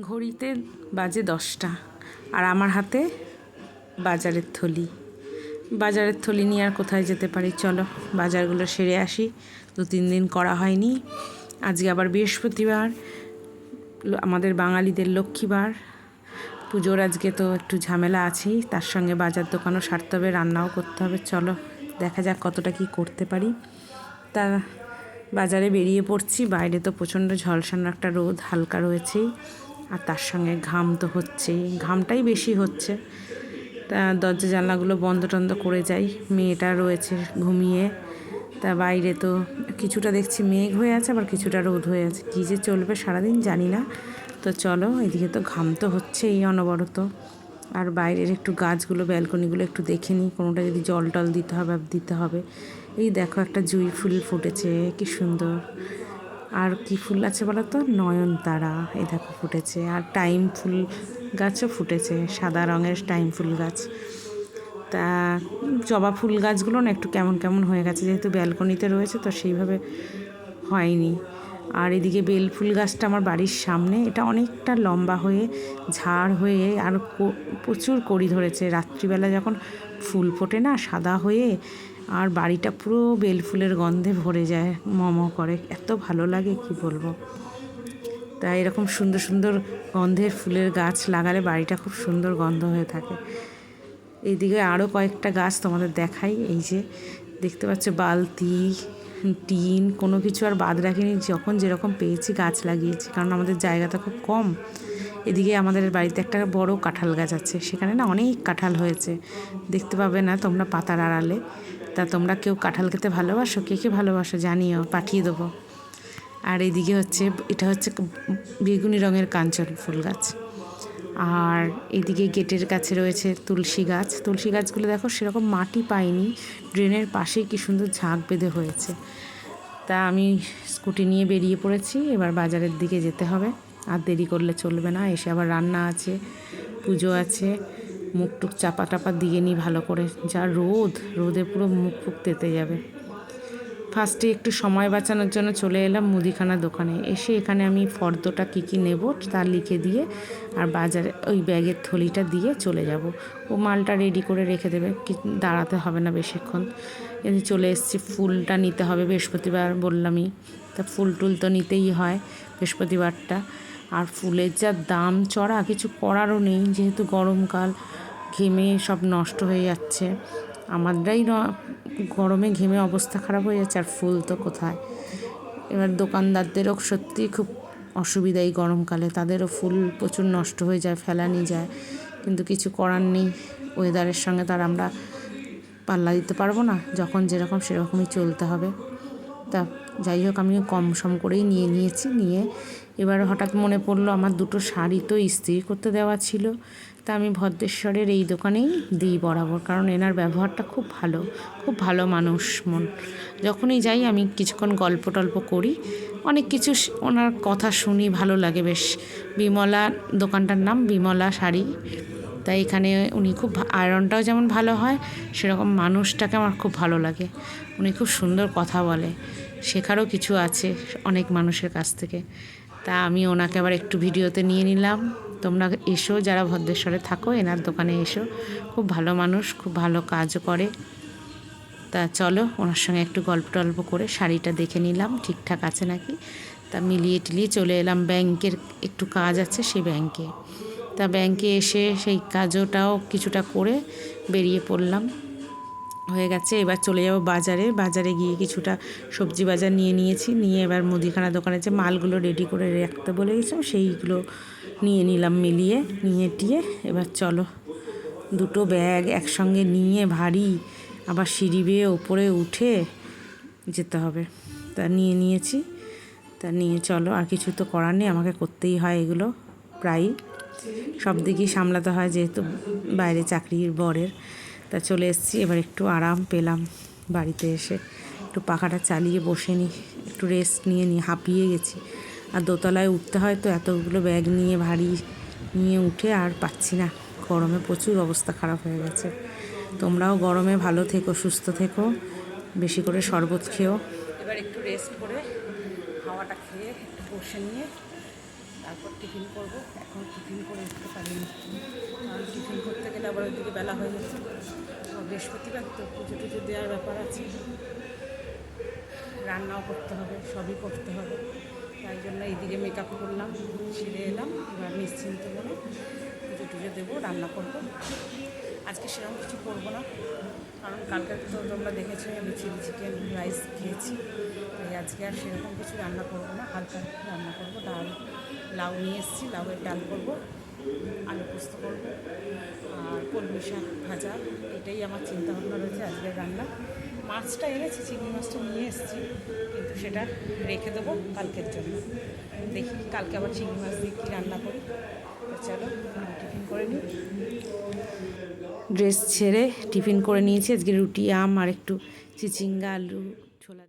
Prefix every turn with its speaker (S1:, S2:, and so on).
S1: ঘড়িতে বাজে দশটা আর আমার হাতে বাজারের থলি। বাজারের থলি নিয়ে আর কোথায় যেতে পারি? চলো, বাজারগুলো সেরে আসি। দু, তিন দিন করা হয়নি। আজকে আবার বৃহস্পতিবার। আমাদের বাঙালিদের লক্ষ্মীবার। পুজোর আজকে তো একটু ঝামেলা আছেই। তার সঙ্গে বাজার দোকানও সারতে হবে, রান্নাও করতে হবে। চলো, দেখা যাক কতটা কি করতে পারি। তা বাজারে বেরিয়ে পড়ছি। বাইরে তো প্রচণ্ড ঝলসানো একটা রোদ, হালকা রয়েছেই। আর তার সঙ্গে ঘাম তো হচ্ছেই, ঘামটাই বেশি হচ্ছে। তা দরজা জানলাগুলো বন্ধ টন্ধ করে যাই, মেয়েটা রয়েছে ঘুমিয়ে। তা বাইরে তো কিছুটা দেখছি মেঘ হয়ে আছে, আবার কিছুটা রোদ হয়ে আছে। কী যে চলবে সারাদিন জানি না। তো চলো, এদিকে তো ঘাম তো হচ্ছে এই অনবরত। আর বাইরের একটু গাছগুলো, ব্যালকনিগুলো একটু দেখে নিই, কোনোটা যদি জল টল দিতে হবে দিতে হবে। এই দেখো একটা জুঁই ফুল ফুটেছে, কি সুন্দর। আর কি ফুল আছে বলো তো নয়নতারা এই দেখো ফুটেছে। আর টাইম ফুল গাছও ফুটেছে, সাদা রঙের টাইম ফুল গাছ। তা জবা ফুল গাছগুলো না একটু কেমন কেমন হয়ে গেছে, যেহেতু ব্যালকনিতে রয়েছে, তো সেইভাবে হয়নি। আর এদিকে বেল ফুল গাছটা আমার বাড়ির সামনে, এটা অনেকটা লম্বা হয়ে, ঝাড় হয়ে, আর প্রচুর কড়ি ধরেছে। রাত্রিবেলা যখন ফুল ফোটে না, সাদা হয়ে আর বাড়িটা পুরো বেল ফুলের গন্ধে ভরে যায়, মম করে। এত ভালো লাগে, কি বলব? তাই এরকম সুন্দর সুন্দর গন্ধের ফুলের গাছ লাগালে বাড়িটা খুব সুন্দর গন্ধ হয়ে থাকে। এইদিকে আরও কয়েকটা গাছ তোমাদের দেখাই। এই যে দেখতে পাচ্ছ, বালতি, টিন, কোনো কিছু আর বাদ রাখিনি। যখন যেরকম পেয়েছি গাছ লাগিয়েছি, কারণ আমাদের জায়গাটা খুব কম। এদিকে আমাদের বাড়িতে একটা বড় কাঁঠাল গাছ আছে, সেখানে না অনেক কাঁঠাল হয়েছে। দেখতে পাবে না তোমরা পাতার আড়ালে। তা তোমরা কেউ কাঁঠাল খেতে ভালোবাসো? কে কে ভালোবাসো? জানিও, পাঠিয়ে দেবো। আর এদিকে হচ্ছে, এটা হচ্ছে বেগুনি রঙের কাঞ্চন ফুল গাছ। আর এদিকে গেটের কাছে রয়েছে তুলসী গাছ। তুলসী গাছগুলো দেখো, সেরকম মাটি পাইনি। ড্রেনের পাশেই কি সুন্দর ঝাঁক বেঁধে হয়েছে। তা আমি স্কুটি নিয়ে বেরিয়ে পড়েছি। এবার বাজারের দিকে যেতে হবে। আর দেরি করলে চলবে না। এসে আবার রান্না আছে, পুজো আছে। মুখ টুক চাপা টাপা দিয়ে নিই ভালো করে। যা রোদ, রোদে পুরো মুখ ফুক তেতে যাবে। ফার্স্টে একটু সময় বাঁচানোর জন্য চলে এলাম মুদিখানা দোকানে। এসে এখানে আমি ফর্দটা কী কী নেব তা লিখে দিয়ে আর বাজারে ওই ব্যাগের থলিটা দিয়ে চলে যাব। ও মালটা রেডি করে রেখে দেবে, কি দাঁড়াতে হবে না বেশিক্ষণ। চলে এসেছি, ফুলটা নিতে হবে বৃহস্পতিবার বললামই। তা ফুল টুল তো নিতেই হয় বৃহস্পতিবারটা। আর ফুলের যা দাম, চড়া কিছু করারও নেই, যেহেতু গরমকাল। ঘেমে সব নষ্ট হয়ে যাচ্ছে। আমাদেরই গরমে ঘেমে অবস্থা খারাপ হয়ে যাচ্ছে আর ফুল তো কোথায়? এবার দোকানদারদেরও সত্যি খুব অসুবিধা এই গরমকালে। তাদেরও ফুল প্রচুর নষ্ট হয়ে যায় ফেলানি যায়। কিন্তু কিছু করার নেই। ওয়েদারের সঙ্গে তার আমরা পাল্লা দিতে পারব না। যখন যেরকম সেরকমই চলতে হবে। তা যাই হোক আমি কম সম করেই নিয়ে নিয়েছি। নিয়ে এবার হঠাৎ মনে পড়ল, আমার দুটো শাড়ি তো ইস্ত্রি করতে দেওয়া ছিল। তা আমি ভদ্রেশ্বরের এই দোকানেই দিই বরাবর, কারণ এনার ব্যবহারটা খুব ভালো খুব ভালো মানুষ মন। যখনই যাই আমি কিছুক্ষণ গল্প টল্প করি, অনেক কিছু ওনার কথা শুনি, ভালো লাগে বেশ। বিমলা, দোকানটার নাম বিমলা শাড়ি। তাই এখানে উনি খুব আয়রনটাও যেমন ভালো হয়, সেরকম মানুষটাকে আমার খুব ভালো লাগে। উনি খুব সুন্দর কথা বলে। শেখারও কিছু আছে অনেক মানুষের কাছ থেকে। তা আমি ওনাকে আবার একটু ভিডিওতে নিয়ে নিলাম। তোমরা এসো, যারা ভদ্রেশ্বরে থাকো, এনার দোকানে এসো। খুব ভালো মানুষ, খুব ভালো কাজও করে। তা চলো, ওনার সঙ্গে একটু গল্প টল্প করে শাড়িটা দেখে নিলাম, ঠিকঠাক আছে নাকি? তা মিলিয়ে টিলিয়ে চলে এলাম ব্যাংকের, একটু কাজ আছে সেই ব্যাংকে। তা ব্যাংকে এসে সেই কাজটাও কিছুটা করে বেরিয়ে পড়লাম। হয়ে গেছে। এবার চলে যাব বাজারে। বাজারে গিয়ে কিছুটা সবজি বাজার নিয়ে নিয়েছি। নিয়ে এবার মুদিখানা দোকানে যে মালগুলো রেডি করে রাখতে বলে গেছিলাম, সেইগুলো নিয়ে নিলাম মিলিয়ে। নিয়ে টিয়ে এবার চলো, দুটো ব্যাগ একসঙ্গে নিয়ে ভারী আবার সিঁড়ি বেয়ে ওপরে উঠে যেতে হবে। তা নিয়ে নিয়েছি। তা নিয়ে চলো, আর কিছু তো করার নেই, আমাকে করতেই হয় এগুলো প্রায়ই। সব দিকেই সামলাতে হয় যেহেতু বাইরে চাকরির বরের। তা চলে এসেছি। এবার একটু আরাম পেলাম বাড়িতে এসে। একটু পাখাটা চালিয়ে বসে নিই একটু রেস্ট নিয়ে নিই হাঁপিয়ে গেছি। আর দোতলায় উঠতে হয় তো এতগুলো ব্যাগ নিয়ে, ভারী নিয়ে উঠে আর পাচ্ছি না। গরমে প্রচুর অবস্থা খারাপ হয়ে গেছে। তোমরাও গরমে ভালো থেকো, সুস্থ থেকো, বেশি করে শরবত খেও। এবার একটু রেস্ট করে হাওয়াটা খেয়ে একটু বসে নিয়ে তারপর টিফিন করব। এখন টিফিন করে উঠতে পারিনি। কারণ টিফিন করতে গেলে আবার ওইদিকে বেলা হয়ে যাচ্ছে। বৃহস্পতিবার তো পুজো টুজো দেওয়ার ব্যাপার আছে। রান্নাও করতে হবে, সবই করতে হবে। তাই জন্য এইদিকে মেকআপ করলাম ছেড়ে এলাম। এবার নিশ্চিন্ত মনে পুজো টুজো দেবো, রান্না করব। আজকে সেরকম কিছু করব না। কারণ কালকে তো তোমরা দেখেছ, আমি চিলি চিকেন রাইস খেয়েছি। তাই আজকে আর সেরকম কিছু রান্না করব না। হালকা রান্না করব, ডাল, লাউ নিয়ে এসেছি, লাউয়ের ডাল করব, আলু পোস্ত করব, আর কলমি শাক ভাজা, এটাই আমার চিন্তা ভাবনা রয়েছে আজকের রান্না। মাছটা এনেছি, চিংড়ি মাছটা নিয়ে এসেছি, কিন্তু সেটা রেখে দেবো কালকের জন্য। দেখি কালকে আবার চিংড়ি মাছ দিয়ে কী রান্না করি। ড্রেস ছেড়ে টিফিন করে নিয়েছি। আজকে রুটি আম আর একটু চিচিঙ্গা আলু ছোলা।